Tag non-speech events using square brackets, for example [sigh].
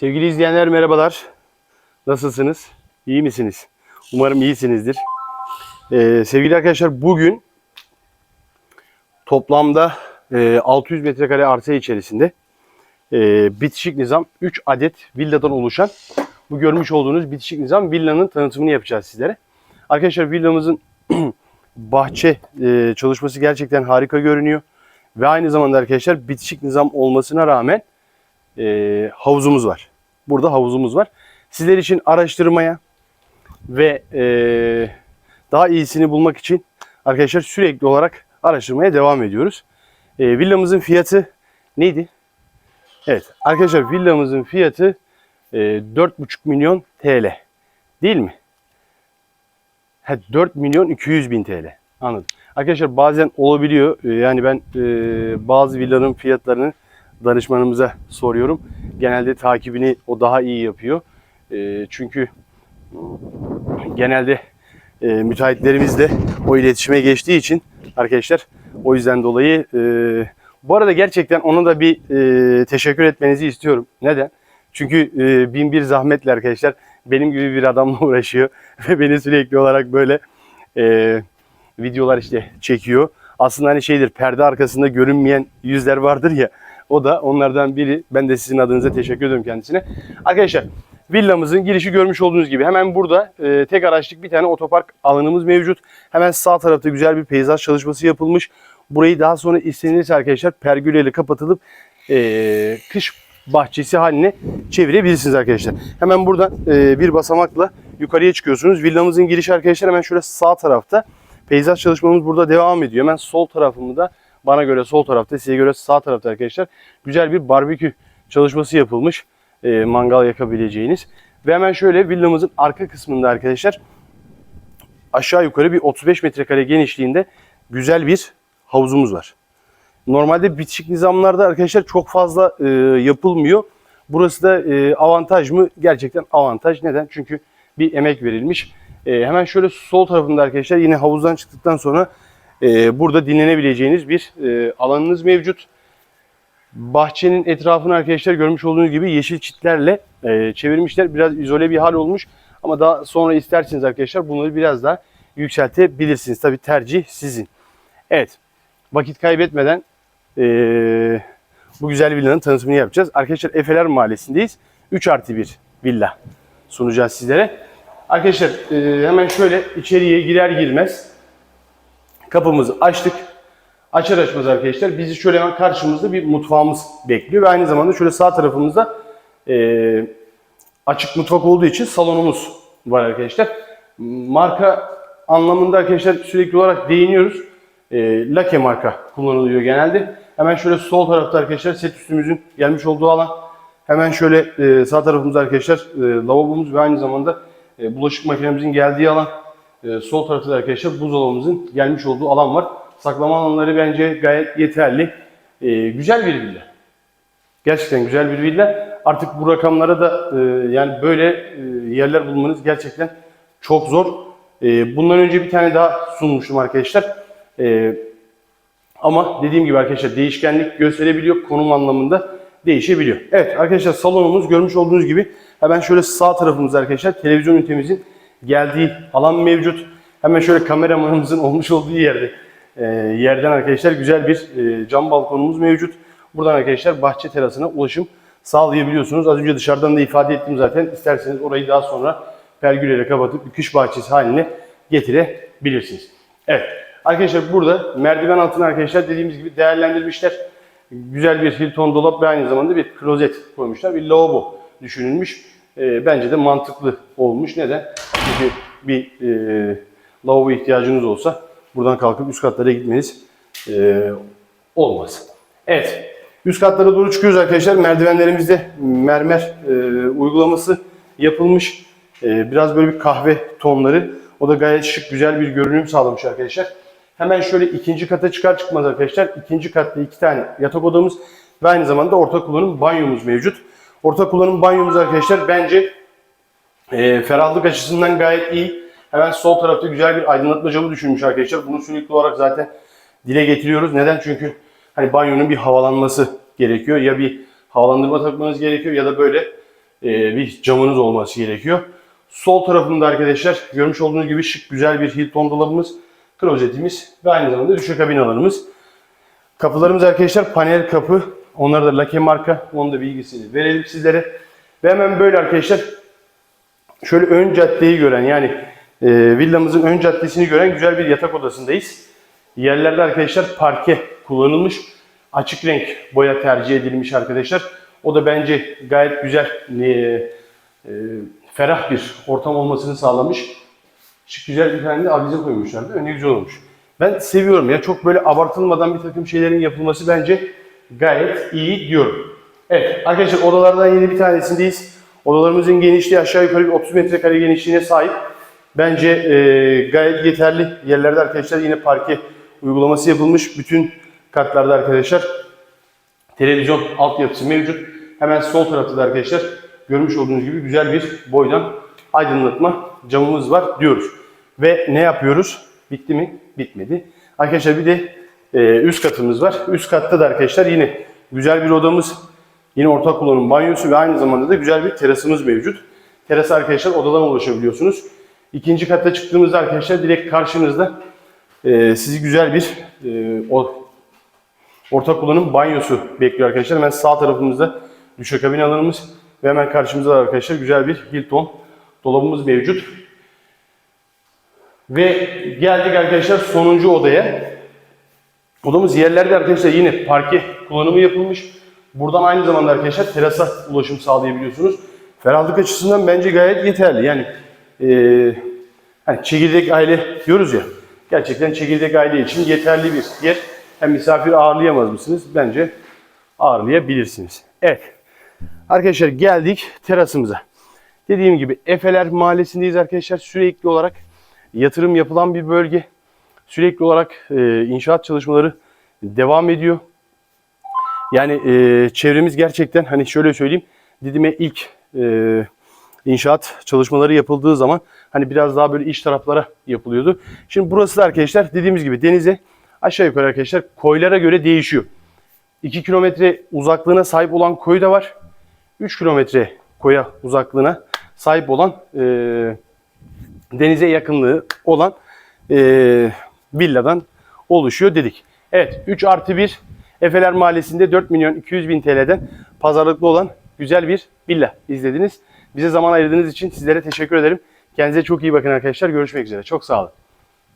Sevgili izleyenler merhabalar. Nasılsınız? İyi misiniz? Umarım iyisinizdir. Ee, sevgili arkadaşlar bugün toplamda e, 600 metrekare arsa içerisinde e, bitişik nizam 3 adet villadan oluşan bu görmüş olduğunuz bitişik nizam villanın tanıtımını yapacağız sizlere. Arkadaşlar villamızın [clears throat] bahçe e, çalışması gerçekten harika görünüyor. Ve aynı zamanda arkadaşlar bitişik nizam olmasına rağmen e, havuzumuz var. Burada havuzumuz var. Sizler için araştırmaya ve e, daha iyisini bulmak için arkadaşlar sürekli olarak araştırmaya devam ediyoruz. E, villamızın fiyatı neydi? Evet arkadaşlar villamızın fiyatı e, 4,5 milyon TL. Değil mi? Ha, 4 milyon 200 bin TL. Anladım. Arkadaşlar bazen olabiliyor. E, Yani ben e, bazı villanın fiyatlarını danışmanımıza soruyorum. Genelde takibini o daha iyi yapıyor. E, çünkü genelde e, müteahhitlerimiz de o iletişime geçtiği için arkadaşlar o yüzden dolayı e, bu arada gerçekten ona da bir e, teşekkür etmenizi istiyorum. Neden? Çünkü e, bin bir zahmetle arkadaşlar benim gibi bir adamla [laughs] uğraşıyor ve beni sürekli olarak böyle e, videolar işte çekiyor. Aslında hani şeydir perde arkasında görünmeyen yüzler vardır ya o da onlardan biri. Ben de sizin adınıza teşekkür ediyorum kendisine. Arkadaşlar villamızın girişi görmüş olduğunuz gibi hemen burada e, tek araçlık bir tane otopark alanımız mevcut. Hemen sağ tarafta güzel bir peyzaj çalışması yapılmış. Burayı daha sonra istenirse arkadaşlar pergüleyle kapatılıp e, kış bahçesi haline çevirebilirsiniz arkadaşlar. Hemen buradan e, bir basamakla yukarıya çıkıyorsunuz. Villamızın girişi arkadaşlar hemen şöyle sağ tarafta. Peyzaj çalışmamız burada devam ediyor. Hemen sol tarafımda bana göre sol tarafta, size göre sağ tarafta arkadaşlar güzel bir barbekü çalışması yapılmış. E, mangal yakabileceğiniz. Ve hemen şöyle villamızın arka kısmında arkadaşlar aşağı yukarı bir 35 metrekare genişliğinde güzel bir havuzumuz var. Normalde bitişik nizamlarda arkadaşlar çok fazla e, yapılmıyor. Burası da e, avantaj mı? Gerçekten avantaj. Neden? Çünkü bir emek verilmiş. E, hemen şöyle sol tarafında arkadaşlar yine havuzdan çıktıktan sonra e, burada dinlenebileceğiniz bir e, alanınız mevcut. Bahçenin etrafını arkadaşlar görmüş olduğunuz gibi yeşil çitlerle e, çevirmişler. Biraz izole bir hal olmuş. Ama daha sonra isterseniz arkadaşlar bunları biraz daha yükseltebilirsiniz. Tabi tercih sizin. Evet. Vakit kaybetmeden e, bu güzel villanın tanıtımını yapacağız. Arkadaşlar Efeler Mahallesi'ndeyiz. 3 artı 1 villa sunacağız sizlere. Arkadaşlar e, hemen şöyle içeriye girer girmez kapımızı açtık. Açar açmaz arkadaşlar bizi şöyle hemen karşımızda bir mutfağımız bekliyor ve aynı zamanda şöyle sağ tarafımızda e, açık mutfak olduğu için salonumuz var arkadaşlar. Marka anlamında arkadaşlar sürekli olarak değiniyoruz. E, Lake marka kullanılıyor genelde. Hemen şöyle sol tarafta arkadaşlar set üstümüzün gelmiş olduğu alan. Hemen şöyle e, sağ tarafımızda arkadaşlar e, lavabomuz ve aynı zamanda e, bulaşık makinemizin geldiği alan. E, sol tarafta da arkadaşlar buzdolabımızın gelmiş olduğu alan var. Saklama alanları bence gayet yeterli. E, güzel bir villa. Gerçekten güzel bir villa. Artık bu rakamlara da e, yani böyle e, yerler bulmanız gerçekten çok zor. E, bundan önce bir tane daha sunmuştum arkadaşlar. E, ama dediğim gibi arkadaşlar değişkenlik gösterebiliyor. Konum anlamında değişebiliyor. Evet arkadaşlar salonumuz görmüş olduğunuz gibi hemen şöyle sağ tarafımızda arkadaşlar televizyon ünitemizin geldiği alan mevcut. Hemen şöyle kameramanımızın [laughs] olmuş olduğu yerde e, yerden arkadaşlar güzel bir e, cam balkonumuz mevcut. Buradan arkadaşlar bahçe terasına ulaşım sağlayabiliyorsunuz. Az önce dışarıdan da ifade ettim zaten. İsterseniz orayı daha sonra pergüleyle kapatıp bir kış bahçesi haline getirebilirsiniz. Evet. Arkadaşlar burada merdiven altına arkadaşlar dediğimiz gibi değerlendirmişler. Güzel bir Hilton dolap ve aynı zamanda bir klozet koymuşlar. Bir lavabo düşünülmüş. E, bence de mantıklı olmuş. Neden? Çünkü bir e, lavabo ihtiyacınız olsa buradan kalkıp üst katlara gitmeniz e, olmaz. Evet. Üst katlara doğru çıkıyoruz arkadaşlar. Merdivenlerimizde mermer e, uygulaması yapılmış. E, biraz böyle bir kahve tonları. O da gayet şık, güzel bir görünüm sağlamış arkadaşlar. Hemen şöyle ikinci kata çıkar çıkmaz arkadaşlar. ikinci katta iki tane yatak odamız ve aynı zamanda ortak kullanım banyomuz mevcut. Ortak kullanım banyomuz arkadaşlar bence e, ferahlık açısından gayet iyi. Hemen sol tarafta güzel bir aydınlatma camı düşünmüş arkadaşlar. Bunu sürekli olarak zaten dile getiriyoruz. Neden? Çünkü hani banyonun bir havalanması gerekiyor. Ya bir havalandırma takmanız gerekiyor ya da böyle e, bir camınız olması gerekiyor. Sol tarafında arkadaşlar görmüş olduğunuz gibi şık güzel bir Hilton dolabımız, klozetimiz ve aynı zamanda düşük kabin alanımız. Kapılarımız arkadaşlar panel kapı. Onlar da Lake marka. Onun da bilgisini verelim sizlere. Ve hemen böyle arkadaşlar şöyle ön caddeyi gören yani e, villamızın ön caddesini gören güzel bir yatak odasındayız. Yerlerde arkadaşlar parke kullanılmış. Açık renk boya tercih edilmiş arkadaşlar. O da bence gayet güzel, e, e, ferah bir ortam olmasını sağlamış. Şık güzel bir tane de avize koymuşlar değil mi? Ne güzel olmuş. Ben seviyorum ya. Çok böyle abartılmadan bir takım şeylerin yapılması bence gayet iyi diyorum. Evet arkadaşlar odalardan yeni bir tanesindeyiz. Odalarımızın genişliği aşağı yukarı bir 30 metrekare genişliğine sahip. Bence e, gayet yeterli. Yerlerde arkadaşlar yine parke uygulaması yapılmış. Bütün katlarda arkadaşlar televizyon altyapısı mevcut. Hemen sol tarafta da arkadaşlar görmüş olduğunuz gibi güzel bir boydan aydınlatma camımız var diyoruz. Ve ne yapıyoruz? Bitti mi? Bitmedi. Arkadaşlar bir de e, üst katımız var. Üst katta da arkadaşlar yine güzel bir odamız. Yine ortak kullanım banyosu ve aynı zamanda da güzel bir terasımız mevcut. Terası arkadaşlar odadan ulaşabiliyorsunuz. İkinci katta çıktığımızda arkadaşlar direkt karşınızda e, sizi güzel bir e, o, ortak kullanım banyosu bekliyor arkadaşlar. Hemen sağ tarafımızda düşük kabin alanımız ve hemen karşımızda da arkadaşlar güzel bir Hilton dolabımız mevcut. Ve geldik arkadaşlar sonuncu odaya. Odamız yerlerde arkadaşlar yine parke kullanımı yapılmış. Buradan aynı zamanda arkadaşlar terasa ulaşım sağlayabiliyorsunuz. Ferahlık açısından bence gayet yeterli. Yani eee hani çekirdek aile diyoruz ya. Gerçekten çekirdek aile için yeterli bir yer. Hem misafir ağırlayamaz mısınız? Bence ağırlayabilirsiniz. Evet. Arkadaşlar geldik terasımıza. Dediğim gibi Efeler Mahallesi'ndeyiz arkadaşlar. Sürekli olarak yatırım yapılan bir bölge. Sürekli olarak e, inşaat çalışmaları devam ediyor. Yani e, çevremiz gerçekten hani şöyle söyleyeyim. Didim'e ilk e, inşaat çalışmaları yapıldığı zaman hani biraz daha böyle iç taraflara yapılıyordu. Şimdi burası da arkadaşlar dediğimiz gibi denize aşağı yukarı arkadaşlar koylara göre değişiyor. 2 kilometre uzaklığına sahip olan koy da var. 3 kilometre koya uzaklığına sahip olan e, denize yakınlığı olan e, villadan oluşuyor dedik. Evet 3 artı 1 Efeler Mahallesi'nde 4 milyon 200 bin TL'den pazarlıklı olan güzel bir villa izlediniz. Bize zaman ayırdığınız için sizlere teşekkür ederim. Kendinize çok iyi bakın arkadaşlar. Görüşmek üzere. Çok sağ olun.